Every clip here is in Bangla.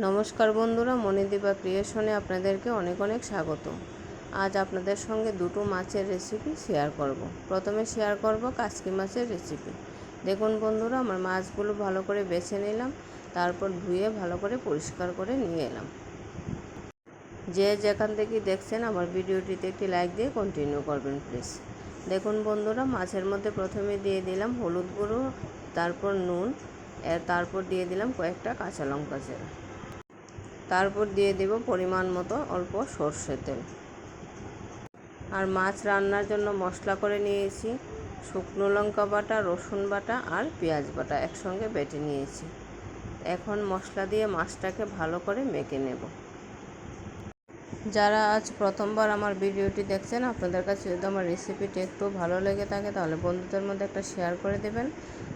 নমস্কার বন্ধুরা মণিদীপা ক্রিয়েশনে আপনাদেরকে অনেক অনেক স্বাগত। আজ আপনাদের সঙ্গে দুটো মাছের রেসিপি শেয়ার করব। প্রথমে শেয়ার করব কাসকি মাছের রেসিপি দেখুন বন্ধুরা, আমার মাছগুলো ভালো করে বেছে নিলাম, তারপর ধুয়ে ভালো করে পরিষ্কার করে নিয়ে এলাম। যে যেখান থেকে দেখছেন আমার ভিডিওটিতে একটি লাইক দিয়ে কন্টিনিউ করবেন প্লিজ দেখুন বন্ধুরা, মাছের মধ্যে প্রথমে দিয়ে দিলাম হলুদ গুঁড়ো, তারপর নুন তারপর দিয়ে দিলাম কয়েকটা কাঁচা লঙ্কা চেরা তারপর দিয়ে দেব পরিমাণ মতো অল্প সর্ষের তেল। আর মাছ রান্নার জন্য মশলা করে নিয়েছি, শুকনো লঙ্কা বাটা, রসুন বাটা আর পেঁয়াজ বাটা একসঙ্গে বেটে নিয়েছি। এখন মশলা দিয়ে মাছটাকে ভালো করে মেখে নেব। যারা আজ প্রথমবার আমার ভিডিওটি দেখছেন, আপনাদের কাছে যদি আমার রেসিপিটি একটু ভালো লেগে থাকে, তাহলে বন্ধুদের মধ্যে একটা শেয়ার করে দেবেন।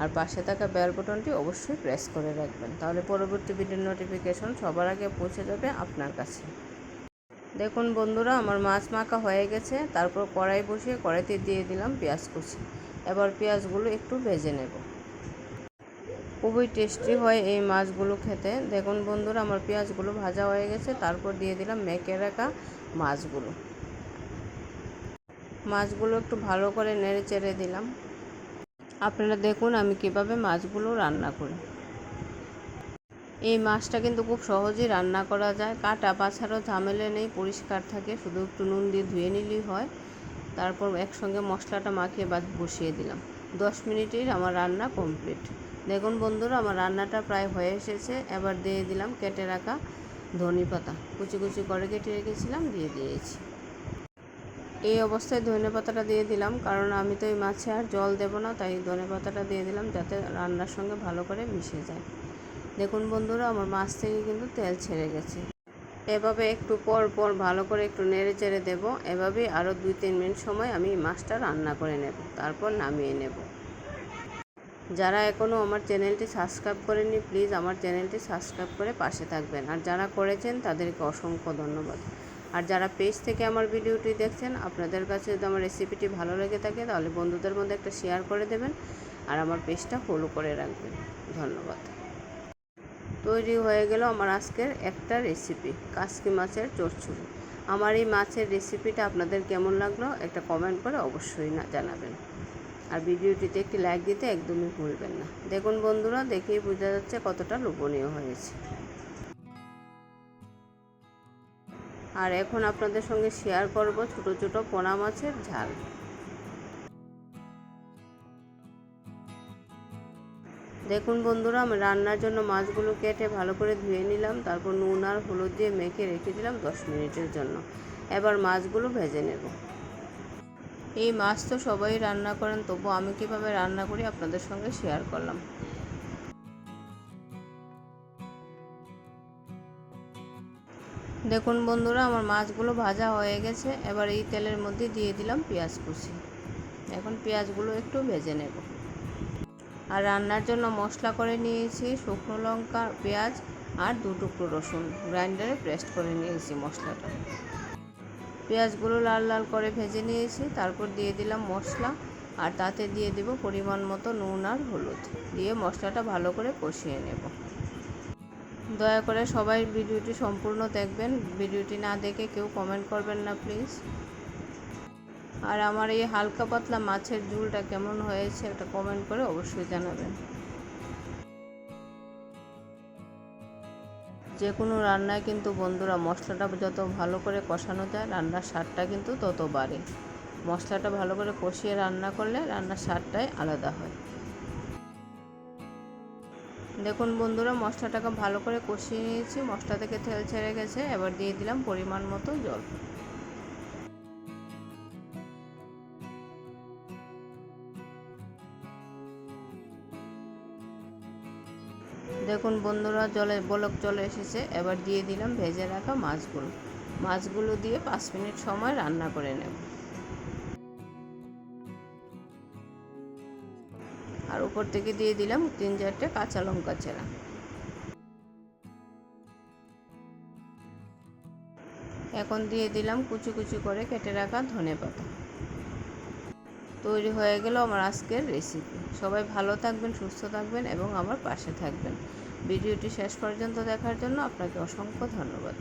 আর পাশে থাকা বেল বটনটি অবশ্যই প্রেস করে রাখবেন। তাহলে পরবর্তী ভিডিওর নোটিফিকেশন সবার আগে পৌঁছে যাবে আপনার কাছে। দেখুন বন্ধুরা, আমার মাছ মাখা হয়ে গেছে। তারপর কড়াই বসিয়ে কড়াইতে দিয়ে দিলাম পেঁয়াজ কুচি। এবার পেঁয়াজগুলো একটু ভেজে নেব। খুবই টেস্টি হয় এই মাছগুলো খেতে। দেখুন বন্ধুরা, আমার পেঁয়াজগুলো ভাজা হয়ে গেছে, তারপর দিয়ে দিলাম মেখে রাখা মাছগুলো। মাছগুলো একটু ভালো করে নেড়ে চেড়ে দিলাম। আপনারা দেখুন আমি কীভাবে মাছগুলো রান্না করি। এই মাছটা কিন্তু খুব সহজেই রান্না করা যায়। কাটা বাছারও ঝামেলা নেই, পরিষ্কার থাকে, শুধু একটু নুন দিয়ে ধুয়ে নিলেই হয়। তারপর একসঙ্গে মশলাটা মাখিয়ে বসিয়ে দিলাম। দশ মিনিটের আমার রান্না কমপ্লিট দেখুন বন্ধুরা, আমার রান্নাটা প্রায় হয়ে এসেছে। এবার দিয়ে দিলাম কেটে রাখা ধনে পাতা। কুচি কুচি করে কেটে রেখেছিলাম, দিয়ে দিয়েছি। এই অবস্থায় ধনে পাতাটা দিয়ে দিলাম, কারণ আমি তো এই মাছে আর জল দেব না, তাই ধনে পাতাটা দিয়ে দিলাম যাতে রান্নার সঙ্গে ভালো করে মিশে যায়। দেখুন বন্ধুরা, আমার মাছ থেকে কিন্তু তেল ছেড়ে গেছে। এভাবে একটু পর পর ভালো করে একটু নেড়ে চেড়ে দেবো। এভাবেই আরও দুই তিন মিনিট সময় আমি মাছটা রান্না করে নেব, তারপর নামিয়ে নেব। যারা এখনও আমার চ্যানেলটি সাবস্ক্রাইব করেননি, প্লিজ আমার চ্যানেলটি সাবস্ক্রাইব করে পাশে থাকবেন। আর যারা করেছেন, তাদেরকে অসংখ্য ধন্যবাদ। আর যারা পেজ থেকে আমার ভিডিওটি দেখছেন, আপনাদের কাছে যদি আমার রেসিপিটি ভালো লেগে থাকে, তাহলে বন্ধুদের মধ্যে একটা শেয়ার করে দেবেন আর আমার পেজটা ফলো করে রাখবেন। ধন্যবাদ। তৈরি হয়ে গেল আমার আজকের একটা রেসিপি, কাসকি মাছের চচ্চড়ি। আমার এই মাছের রেসিপিটা আপনাদের কেমন লাগল, একটা কমেন্ট করে অবশ্যই না জানাবেন। আর ভিডিওটিতে একটি লাইক দিতে একদমই ভুলবেন না। দেখুন বন্ধুরা, দেখেই বোঝা যাচ্ছে কতটা লোভনীয় হয়েছে। আর এখন আপনাদের সঙ্গে শেয়ার করব ছোট ছোট পোনা মাছের ঝাল। দেখুন বন্ধুরা, আমি রান্নার জন্য মাছগুলো কেটে ভালো করে ধুয়ে নিলাম, তারপর নুন আর হলুদ দিয়ে মেখে রেখে দিলাম দশ মিনিটের জন্য। এবার মাছগুলো ভেজে নেব। এই মাছ তো সবাই রান্না করেন তবু আমি কীভাবে রান্না করি আপনাদের সঙ্গে শেয়ার করলাম। দেখুন বন্ধুরা, আমার মাছগুলো ভাজা হয়ে গেছে। এবার এই তেলের মধ্যে দিয়ে দিলাম পেঁয়াজ কুচি। এখন পেঁয়াজগুলো একটু ভেজে নেব। আর রান্নার জন্য মশলা করে নিয়েছি শুকনো লঙ্কা, পেঁয়াজ আর দু টুকরো রসুন। গ্রাইন্ডারে পেস্ট করে নিয়েছি মশলাটা। পেঁয়াজগুলো লাল লাল করে ভেজে নিয়েছি। তারপর দিয়ে দিলাম মশলা আর তাতে দিয়ে দেব পরিমাণ মতো নুন আর হলুদ। দিয়ে মশলাটা ভালো করে কষিয়ে নেব। দয়া করে সবাই ভিডিওটি সম্পূর্ণ দেখবেন। ভিডিওটি না দেখে কেউ কমেন্ট করবেন না, প্লিজ। আর আমার এই হালকা পাতলা মাছের ঝুলটা কেমন হয়েছে একটা কমেন্ট করে অবশ্যই জানাবেন। যে কোনো রান্নায় কিন্তু বন্ধুরা মশলাটা যত ভালো করে কষানো যায়, রান্নার স্বাদটা কিন্তু তত বাড়ে। মশলাটা ভালো করে কষিয়ে রান্না করলে রান্নার স্বাদটাই আলাদা হয়। দেখুন বন্ধুরা, মশলাটাকে ভালো করে কষিয়ে নিয়েছি। মশলা থেকে তেল ছেড়ে গেছে। এবার দিয়ে দিলাম পরিমাণ মতো জল। দেখুন বন্ধুরা, জলে, বলক চলে এসেছে। এবার দিয়ে দিলাম ভেজে রাখা মাছগুলো। মাছগুলো দিয়ে পাঁচ মিনিট সময় রান্না করে নেব। আর উপর থেকে দিয়ে দিলাম তিন চারটে কাঁচা লঙ্কা চেরা। এখন দিয়ে দিলাম কুচি কুচি করে কেটে রাখা ধনে পাতা। তৈরি হয়ে গেল আমার আজকের রেসিপি সবাই ভালো থাকবেন, সুস্থ থাকবেন এবং আমার পাশে থাকবেন। ভিডিওটি শেষ পর্যন্ত দেখার জন্য আপনাকে অসংখ্য ধন্যবাদ।